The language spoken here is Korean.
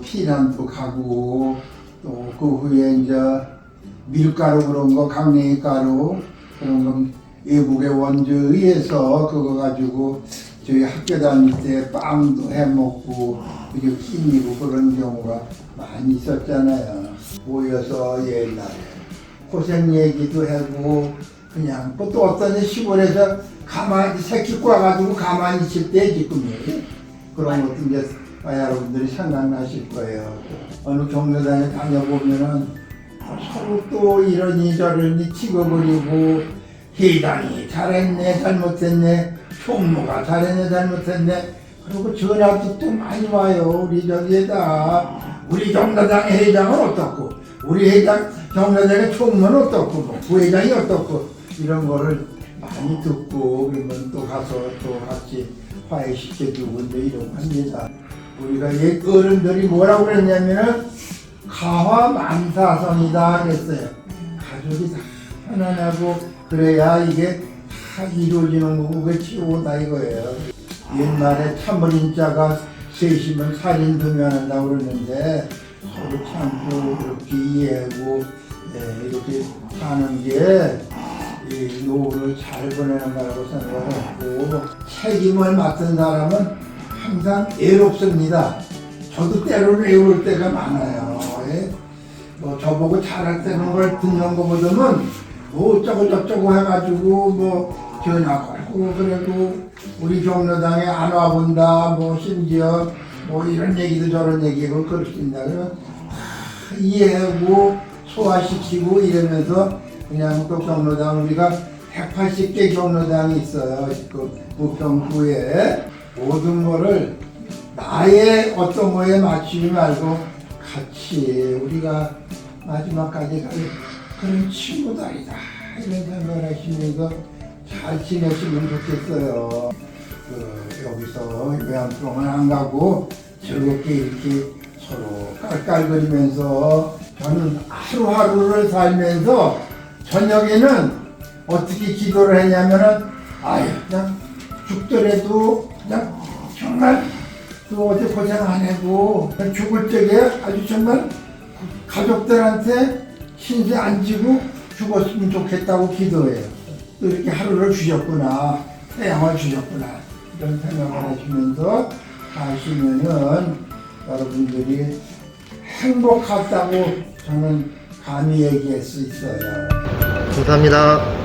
피난도 가고 또 그 후에 이제 밀가루 그런 거 강냉이 가루 그런 거 외국의 원주에서 그거 가지고 저희 학교 다닐 때 빵도 해 먹고 그리고 끼니고 그런 경우가 많이 있었잖아요. 모여서 옛날에 고생 얘기도 하고 그냥 뭐또 어떤 데 시골에서 가만히 새끼 꽈가지고 가만히 있을 때 지금이 그런 것도 이제 여러분들이 생각나실 거예요. 어느 경로당에 다녀보면은 서로 또 이러니 저러니 치고버리고 회장이 잘했네 잘못했네 총무가 잘했네 잘못했네 그리고 전화도 또 많이 와요 우리 저기에다 우리 경로당의 회장은 어떻고 우리 회장 경로당의 총무는 어떻고 뭐 부회장이 어떻고 이런 거를 많이 듣고 그러면 또 가서 또 같이 화해시켜주고 이제 이러고 합니다 우리가 옛 어른들이 뭐라고 그랬냐면은 가화만사성이다 그랬어요. 가족이 다 편안하고 그래야 이게 다 이루어지는 거고 그게 치우다 이거예요. 옛날에 참을인자가 셋이면 살인 두면 한다고 그러는데 서로 참고 이렇게 이해하고 예, 이렇게 사는 게이 노후를 잘 보내는 거라고 생각을 하고 책임을 맡은 사람은 항상 애롭습니다. 저도 때로는 외울 때가 많아요. 예? 뭐 저보고 잘할 때는 걸 듣는 것보다는 뭐 어쩌고 저쩌고 해가지고 뭐 전화 걸고 그래도 우리 경로당에 안 와본다 뭐 심지어 뭐 이런 얘기도 저런 얘기고 그럴 수 있나 그러면 다 이해하고 소화시키고 이러면서 그냥 또 경로당 우리가 180개 경로당이 있어요 그 부평구에 모든 거를 나의 어떤 거에 맞추지 말고 같이 우리가 마지막까지 갈 그런 친구들이다 이런 생각을 하시면서 잘 지내시면 좋겠어요. 그 여기서 요양병원 안 가고 즐겁게 이렇게 서로 깔깔거리면서 저는 하루하루를 살면서 저녁에는 어떻게 기도를 했냐면은 아유 그냥 죽더라도 그냥 정말 또 어디 고생 안 하고 죽을 적에 아주 정말 가족들한테 신세 안 지고 죽었으면 좋겠다고 기도해요. 또 이렇게 하루를 주셨구나, 태양을 주셨구나 이런 생각을 하시면서 하시면은 여러분들이 행복하다고 저는 감히 얘기할 수 있어요. 감사합니다.